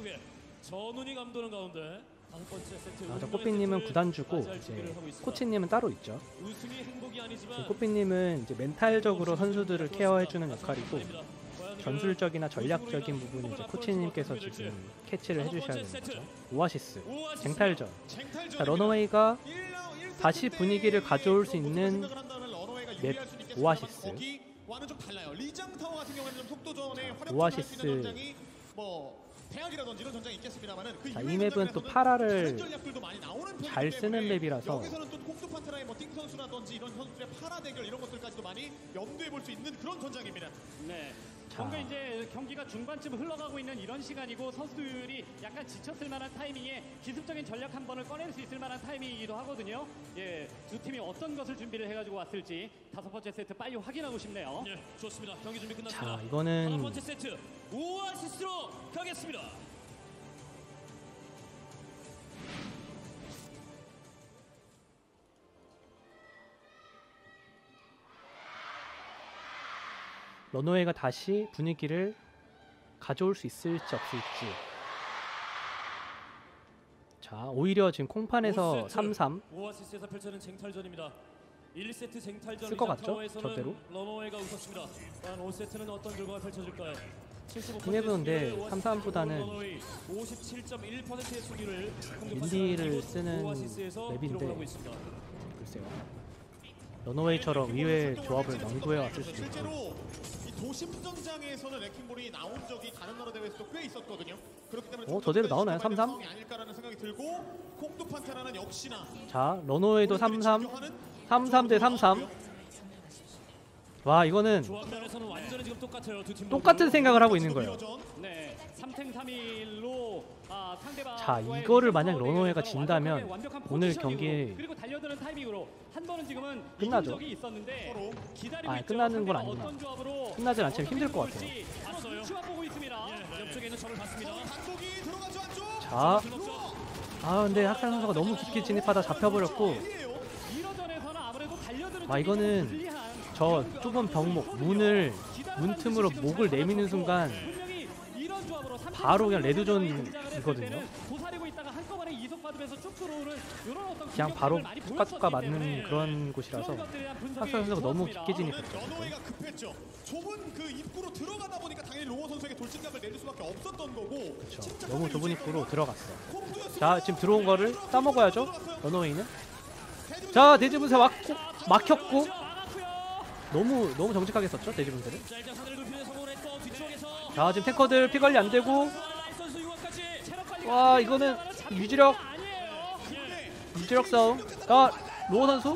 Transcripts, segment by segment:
쪽에 전운이 감도는 가운데 다섯 번째 세트 아, 저 세트를 구단주고 이제. 코치님은 따로 있죠. 우승이 행복이 아니지만 꽃비님은 이제 멘탈적으로 선수들을 케어해주는 역할이고 전술적이나 전략적인 부분은 이제 코치님께서 지금 캐치를 해주셔야 되는 거죠. 오아시스, 쟁탈전. 자, 러너웨이가 다시 분위기를 가져올 수 있는 맵 오아시스. 속도전에 활용할 오아시스. 대학이라든지 이런 전장이 있겠습니다만은 그 자, 이 맵은 또 파라를 잘 쓰는 맵이라서 여기서는 또 콩투 판테라의 뭐띵 선수라든지 이런 선수들의 파라 대결 이런 것들까지도 많이 염두에 볼 수 있는 그런 전장입니다. 네. 자. 뭔가 이제 경기가 중반쯤 흘러가고 있는 이런 시간이고 선수들이 약간 지쳤을 만한 타이밍에 기습적인 전략 한 번을 꺼낼 수 있을 만한 타이밍이기도 하거든요. 예, 두 팀이 어떤 것을 준비를 해가지고 왔을지 다섯 번째 세트 빨리 확인하고 싶네요. 예, 좋습니다. 경기 준비 끝났습니다. 자, 다섯 이거는 번째 세트 오아시스로 가겠습니다. 러너웨이가 다시 분위기를 가져올 수 있을지 없을지. 자, 오히려 지금 콩판에서 오 세트. 3-3 오아시스에서 펼쳐는 쟁탈전입니다. 1세트 쟁탈전 쓸것 같죠? 저대로? 러너웨이가 웃었습니다. 과연 5세트는 어떤 결과가 펼쳐질까요? 75%이 맵은 근데 수비를 3-3 보다는 57.1%의 수비를 윈디를 쓰는 맵인데. 글쎄요. 러너웨이처럼 의외의 조합을 명구해 왔을 수도 있고. 실제로 이 도심 전장에서는 레킹볼이 나온 적이 다른 나라 대회에서도 꽤 있었거든요. 그렇기 때문에 어, 저대로 나오나요? 3-3? 상황이 아닐까라는 생각이 들고 콩투 판테라는 역시나 자, 러너웨이도 3-3 진격하는 3-3 대 3-3 와, 이거는 조합 면에서는 완전히 지금 똑같아요. 두팀 똑같은 생각을 하고 있는 거예요. 네, 3탱 3일로 아, 상대방 자, 이거를 만약 러너웨이가 진다면 오늘 경기 그리고 달려드는 타이밍으로 한 번은 지금은 끝나죠. 아. 끝나는 건 아니구나. 끝나진 않지만 힘들 것 같아요. 예, 안쪽. 자, 아 근데 학생 선수가 너무 깊게 진입하다 잡혀버렸고 와, 이거는 저 좁은 병목 문을 문 틈으로 목을 내미는 순간 바로 그냥 탱 레드존이거든요. 그냥 바로 보였었기 맞는 그런 곳이라서 학생 선수가 너무. 깊게 진입했죠. 좁은 그 입구로 들어가다 보니까 당연히 로어 선수에게 돌진감을 내릴 수밖에 없었던 거고. 그렇죠. 너무 좁은 입구로. 들어갔어. 자 지금 들어온 거를 따먹어야죠. 러너웨이는 자 대지분세 왔고 막혔고. 너무 너무 정직하게 썼죠 대지분세를. 자, 지금 탱커들 피 관리 안 되고 관리 와 이거는 유지력. 유지력 싸움. 자 로어 선수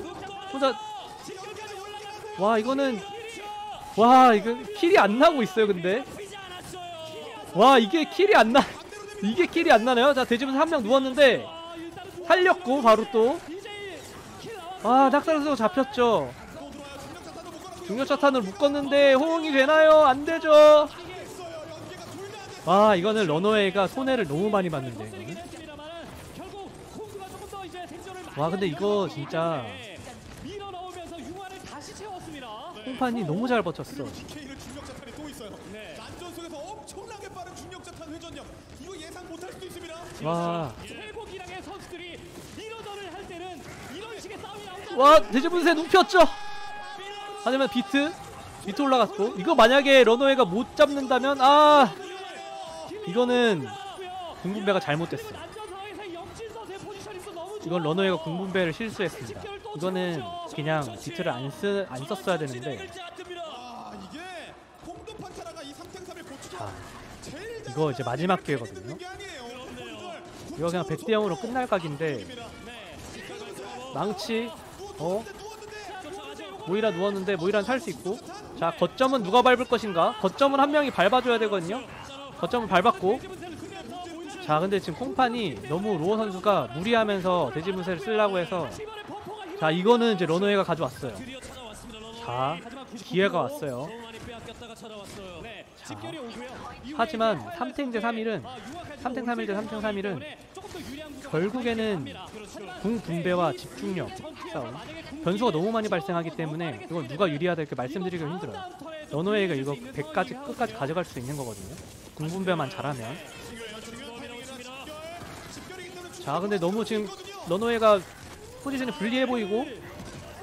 혼자 와 이거는 와 이거 킬이 안 나고 있어요 근데. 와 이게 킬이 안나 이게 킬이 안 나네요 자 대지분 한명 누웠는데 아. 살렸고 바로 또 이제 킬 나왔 아 낙사 선수 잡혔죠. 중력차탄을 묶었는데 호응이 되나요 안 되죠 있어요. 연계가 둘다 안 됐어요. 와 이거는 러너웨이가 손해를 너무 많이 봤는데 컸으긴 이거는 와, 근데 이거 진짜. 홍판이 너무 잘 버텼어. 네. 와. 와 대지분세 눕혔죠 하지만 비트 비트 올라갔고 이거 만약에 러너웨이가 못 잡는다면 아 이거는 공분배가 잘못됐어. 이건 러너웨이가 공분배를 실수했습니다 이거는 그냥 비트를 안, 쓰, 안 썼어야 되는데 아 이게 콩도 판타라가 이 3탱3을 고치고 자, 제일 이거 이제 마지막 기회거든요. 이거 그냥 100대 0으로 끝날 각인데 망치 어 모이라 누웠는데 모이라는 살 수 있고. 자 거점은 누가 밟을 것인가? 거점은 한 명이 밟아줘야 되거든요. 거점은 밟았고. 자 근데 지금 콩판이 너무 로어 선수가 무리하면서 대지분세를 쓰려고 해서. 자 이거는 이제 러너웨이가 가져왔어요. 자 기회가 왔어요 자, 하지만 이제 3탱 대 3일은 아, 유학까지 3탱 3일 대 3탱 3일은 때문에 조금 더 유리한 구도가 결국에는 합니다. 궁 분배와 집중력 싸움. 변수가 너무 많이 발생하기 때문에 이걸 누가 유리하다 이렇게 말씀드리기가 힘들어요. 러너웨이가 이거 100까지 끝까지 가져갈 수 있는 거거든요. 궁분배만 잘하면. 자 근데 너무 지금 러너웨이가 포지션이 불리해 보이고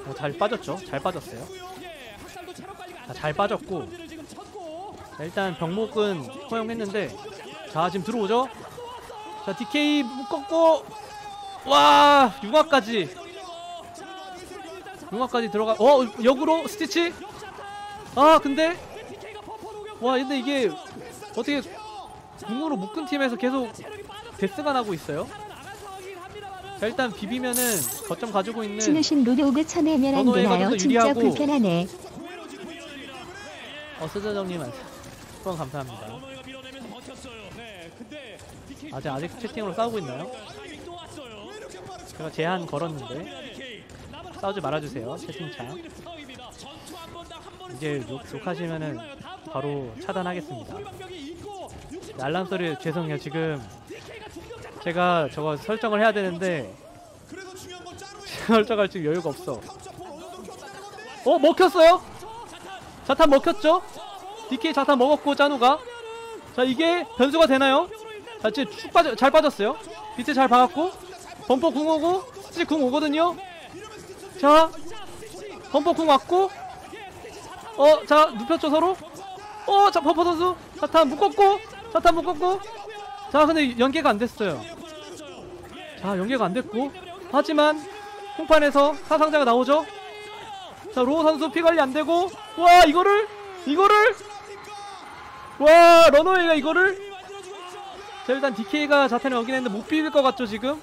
어, 잘 빠졌죠? 잘 빠졌어요. 예, 학살도 체력 관리가 안 자, 잘 빠졌고. 자, 일단 병목은 허용했는데 자 지금 들어오죠 자 DK 묶었고 와 융화까지 융화까지 들어가 어 역으로 스티치 아 근데 와 근데 이게 어떻게 궁으로 묶은 팀에서 계속. 데스가 나고 있어요 자 일단 비비면은 거점 가지고 있는 신으신 로드오그 쳐내면 안 되나요? 진짜. 불편하네. 어스저정님 후원 감사합니다. 네, 아직 아직 채팅으로 싸우고 있나요? 왔어요. 제가 제한 걸었는데 DK. 남은 싸우지 말아주세요. 채팅창. 이제 욕, 욕하시면은 바로 차단하겠습니다. 소리 방벽이 있고 60 알람 소리 죄송해요. 지금 제가 저거 설정을 해야 되는데 설정할 지금 여유가 없어. 어 먹혔어요? 자탄. 먹혔죠? DK 자탄 먹었고 짜누가. 자 이게 변수가 되나요? 자 지금 쭉 빠져 잘 빠졌어요. 비트 잘 박았고 범퍼 궁 오고 스틱 궁 오거든요. 자 범퍼 궁 왔고 어 자 눕혔죠 서로? 어 자 범퍼 선수. 자탄 묶었고 자탄 묶었고. 자 근데 연계가 안 됐어요. 자 연계가 안 됐고. 하지만 홍판에서 사상자가 나오죠. 자 로우 선수 피 관리 안 되고. 와 이거를 이거를 와 러너웨이가 이거를? 자 일단 DK가 자탄을 얻긴 했는데 못 비빌 것 같죠 지금?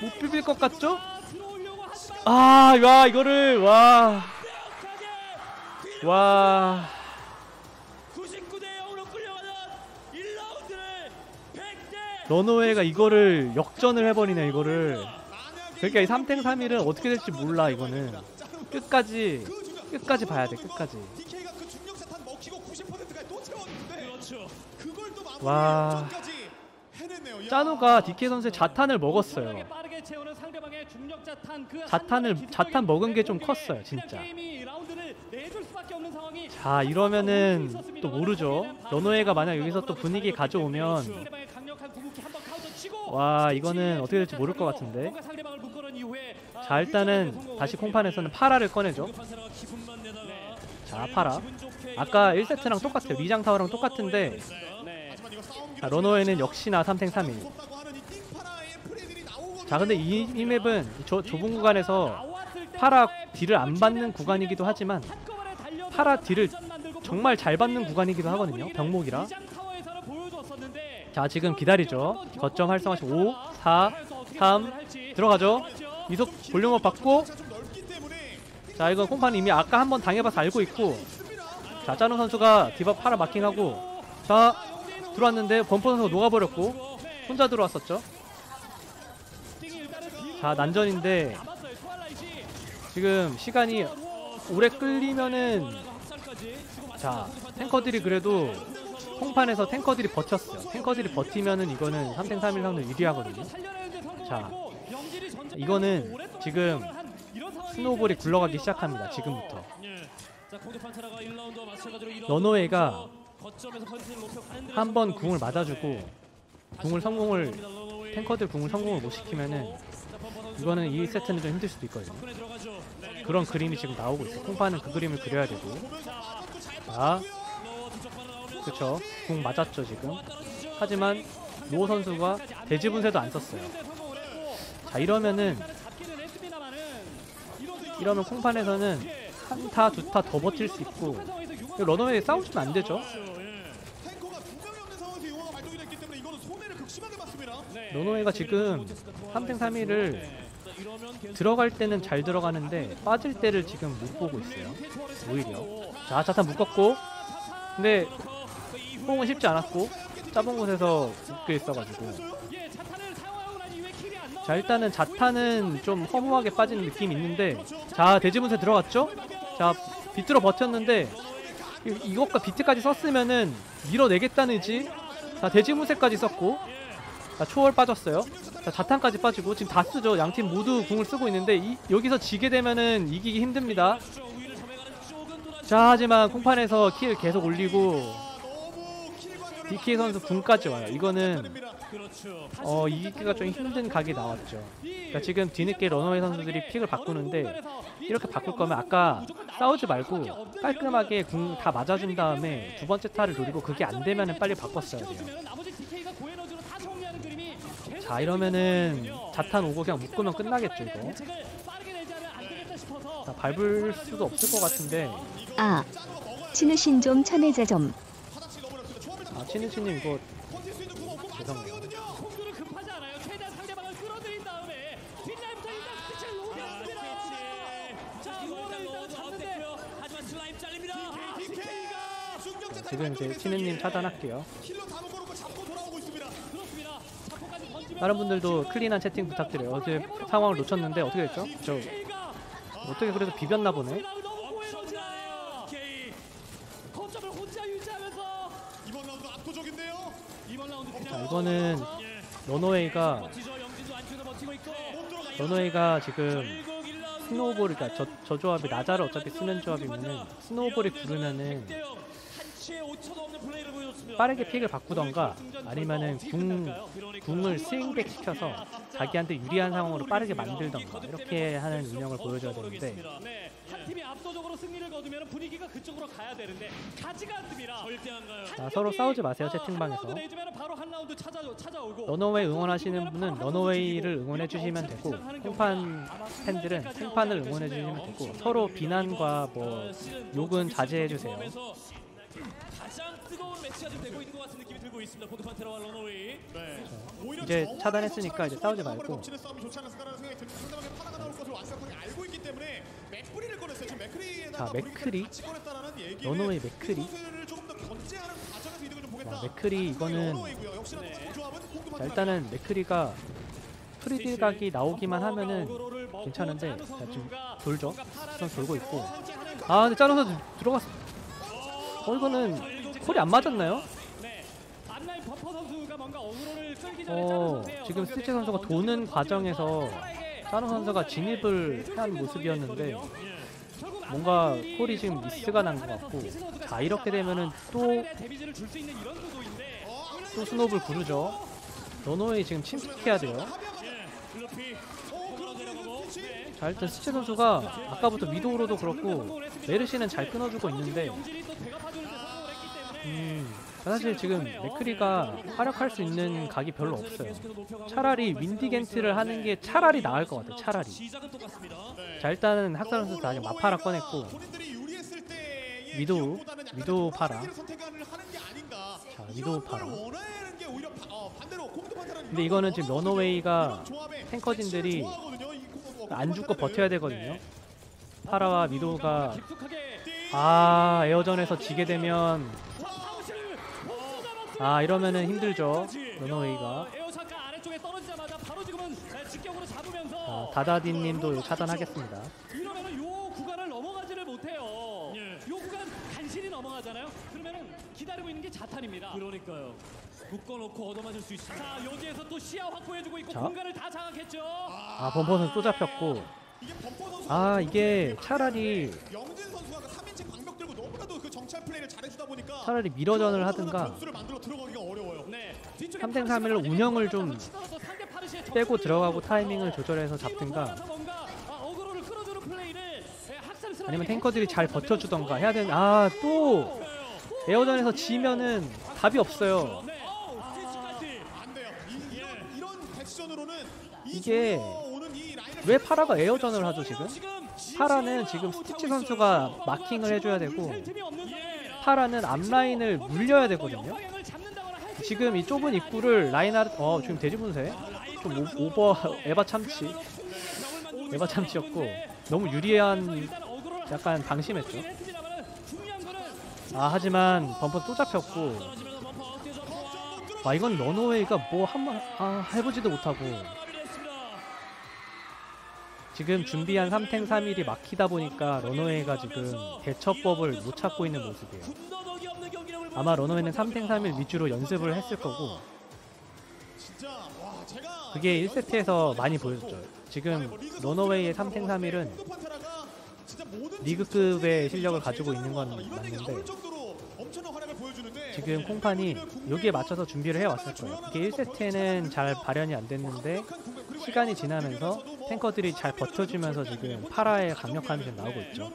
못 비빌 것 같죠? 아와 이거를 와와. 99대 0으로 끌려가는 1라운드를 100대 러너웨이가 이거를 역전을 해버리네 이거를. 그러니까 이 3탱 3일은 어떻게 될지 몰라 이거는. 끝까지 끝까지 봐야 돼 끝까지 와. 짜누가 DK 선수의 자탄을 먹었어요. 자탄 그 자탄을 한 자탄 먹은 게 좀 컸어요 진짜. 자 이러면은 또 모르죠. 러너웨이가 만약 여기서 또 분위기 가져오면 와 이거는 어떻게 될지 모를 것 같은데. 아, 자 일단은 다시 콩판에서는 파라를 꺼내죠. 자 파라. 아까 1세트랑 똑같아요. 리장 타워랑 똑같은데 네. 하지만 이거 싸움 자, 러너웨이는 역시나 3탱 3일. 무섭다고 하는 이 띵파라의 프레들이 나오거든요. 자 근데 이, 이 맵은 저 좁은 구간에서 파라 딜을 안 받는 구간이기도 하지만 파라 딜을 정말 잘 받는 구간이기도 하거든요 병목이라. 자 지금 기다리죠. 거점 활성화시 5 4 3 들어가죠. 이속 볼륨업 받고. 자 이거 콩판 이미 아까 한번 당해봐서 알고 있고. 자 짜누 선수가 디바 파라 마킹하고. 자 들어왔는데 범퍼 선수가 녹아버렸고 혼자 들어왔었죠. 자 난전인데 지금 시간이 오래 끌리면은 자 탱커들이 그래도 콩판에서 탱커들이 버텼어요. 탱커들이 버티면은 이거는 3탱 3일 라운드 유리하거든요. 자, 이거는 지금 스노우볼이 굴러가기 시작합니다 지금부터. 예. 자, 공격 판사라가 1라운드와 마찬가지로 2라운드 러너웨이가 거점에서 컨트롤 높여 가는데 한 번 궁을 맞아주고 궁을 성공을. 탱커들 궁을 성공을 못 시키면은 이거는 이 세트는 좀 힘들 수도 있거든요. 네. 그런 그림이 지금 나오고 있어요. 콩파는 그 그림을 그려야 되고. 자. 그쵸. 궁 맞았죠 지금. 하지만 노 선수가 대지 분쇄도 안 썼어요. 자 이러면은 이러면 콩판에서는 한 타 두 타 더 버틸 수 있고 러너웨이 싸우시면 안 되죠 러너웨이가 지금 3탱 3일을 들어갈 때는 잘 들어가는데 빠질 때를 지금 못 보고 있어요. 오히려. 자 자탄 묶었고. 근데 호응은 쉽지 않았고 짜본 곳에서 묶여 있어가지고. 자 일단은 자탄은 좀 허무하게 빠지는 느낌이 있는데. 자 대지분쇄 들어갔죠? 자 비트로 버텼는데 이- 이것과 비트까지 썼으면은 밀어내겠다는 의지? 자 대지분쇄까지 썼고 자 초월 빠졌어요 자 자탄까지 빠지고 지금 다 쓰죠 양팀 모두 궁을 쓰고 있는데 이, 여기서 지게 되면은 이기기 힘듭니다 자 하지만 콩판에서 킬 계속 올리고 DK 선수 궁까지 와요. 이거는. 어 이기기가 좀 힘든 각이 나왔죠. 그러니까 지금 뒤늦게 러너웨이 선수들이 픽을 바꾸는데 이렇게 바꿀 거면 아까 싸우지 말고 깔끔하게 궁 다 맞아준 다음에 두 번째 타를 노리고 그게 안 되면 은 빨리 바꿨어야 돼요. 자 이러면은. 자탄 오고 그냥 묶으면 끝나겠죠 이거. 자 밟을 수도 없을 것 같은데 아 신우신 좀 쳐내자 좀 아 치느치님 이거 죄송해요. 지금 이제 치느님 차단할게요. 다른 분들도 클린한 채팅 부탁드려요. 어제 상황을 놓쳤는데 어떻게 됐죠? 저 어떻게 그래도 비볐나 보네. 자 이거는 러너웨이가. 러너웨이가 지금 결국 1라운드 스노우볼 그러니까 저, 저 조합이 나자를 어차피 쓰는 조합이면은 스노우볼이 구르면은 빠르게 픽을 바꾸던가 아니면은 궁 궁을 스윙백 시켜서 자기한테 유리한 상황으로 빠르게 만들던가 이렇게 하는 운영을 보여줘야 되는데 네, 한 팀이 압도적으로 승리를 거두면 분위기가 그쪽으로 가야 되는데 가지가 않습니다. 절대 안 가요. 자, 서로 싸우지 마세요 한 채팅방에서 러너웨이 응원하시는 분은 러너웨이를 응원해 주시면 되고 홍판 팬들은 홍판을 응원해 주시면 되고 서로 비난과 뭐 욕은 자제해 주세요. 가장 뜨거운 매치가 좀 되고 있는 것 있습니다. 러너웨이. 네. 오히려 이제 정원에서 차단했으니까 이제 싸우지 말고. 덮치는 싸움이 좋지 않았을까라는 생각이 듭니다. 상대방의 파다가 나올 것을 완벽하게 알고 있기 때문에 맥크리를 꺼냈어요. 지금 맥크리에다가 자, 맥크리. 같이 꺼냈다라는 얘기는 러너웨이 맥크리. 선수를 조금 더 견제하는 과정에서 이득을 좀 보겠다. 자, 맥크리 이거는 러너웨이고요. 역시나 조합은 자, 일단은 맥크리가 프리딜각이 나오기만 하면은 괜찮은데 자, 지금 돌죠. 수선 돌고 있고 아 근데 짜노서 들어갔어. 어 이거는 콜이 안 맞았나요? 네. 앞라인 버퍼 선수가 뭔가 어. 지금 스티치 선수가 도는 과정에서 짜노 선수가 진입을 한 모습이었는데 뭔가 콜이 지금 미스가 난 것 같고 자 이렇게 되면은 또 또 스노우볼 구르죠. 러너웨이 지금 침묵해야 돼요. 그러고 자 일단 스체 선수가 아까부터 미도우로도 그렇고 메르시는 잘 끊어주고 있는데 음 사실 지금 맥크리가 활약할 수 있는 각이 별로 없어요. 차라리 윈디겐트를 하는 게 차라리 나을 것 같아요. 차라리. 자 일단은 학살 선수 다 마파라 꺼냈고 위도우 좀 파라. 자, 걸 파라. 근데 이거는 걸 지금. 러너웨이가 탱커진들이 안 죽고 버텨야. 되거든요. 파라와 깊숙하게 아 에어전에서 지게 되면 사무실을 못 잡았습니다. 아 이러면은 힘들죠. 잡으면서 자, 다다디님도 차단하겠습니다. 이러면은 요 구간을 넘어가지를 못해요. 예. 요 구간 간신히 넘어가잖아요. 그러면은 기다리고 있는 게 자탄입니다. 그러니까요. 묶어놓고 얻어맞을 수 있습니다. 자 여기에서 또 시야 확보해주고 있고 자. 공간을 다 장악했죠. 아 범퍼는 또 잡혔고 이게 범퍼 선수가 아 이게 차라리 정찰 플레이를 잘해주다 보니까 차라리 미러전을 그 하든가 변수를 만들어 들어가기가 어려워요. 네. 뒤쪽에 3대 3 1로 파르시가 운영을 만약에 좀 빼고 들어가고 못해서 타이밍을 조절해서 뒤로 잡든가 아, 예, 학살스럽게 아니면 탱커들이 잘 버텨주던가 모습을 해야 되는 아 또 에어전에서 지면은 답이 없어요. 네. 아. 이, 이 이게 왜 파라가 에어전을 하죠 지금? 파라는 지금 스티치 선수가 마킹을 해줘야 되고. 파라는 앞라인을 물려야 되거든요. 지금 이 좁은 입구를 라인하르 어 지금 돼지분쇄 좀 오, 오버 에바 참치 에바 참치였고 너무 유리한 약간 방심했죠. 아 하지만 범퍼 또 잡혔고. 아 이건 러너웨이가 뭐 한번 아, 해보지도 못하고. 지금 준비한 3탱 3일이 막히다 보니까 러너웨이가 지금 대처법을 못 찾고 있는 모습이에요. 아마 러너웨이는 3탱 3일 위주로 연습을 했을 거고 그게 1세트에서 많이 보여줬죠. 지금 러너웨이의 3탱 3일은 리그급의 실력을 가지고 있는 건 맞는데 지금 콩판이 여기에 맞춰서 준비를 해왔을 거예요. 이게 1세트에는 잘 발현이 안 됐는데 시간이 지나면서 탱커들이 잘 버텨주면서 지금 파라의 강력함이 좀 나오고 있죠.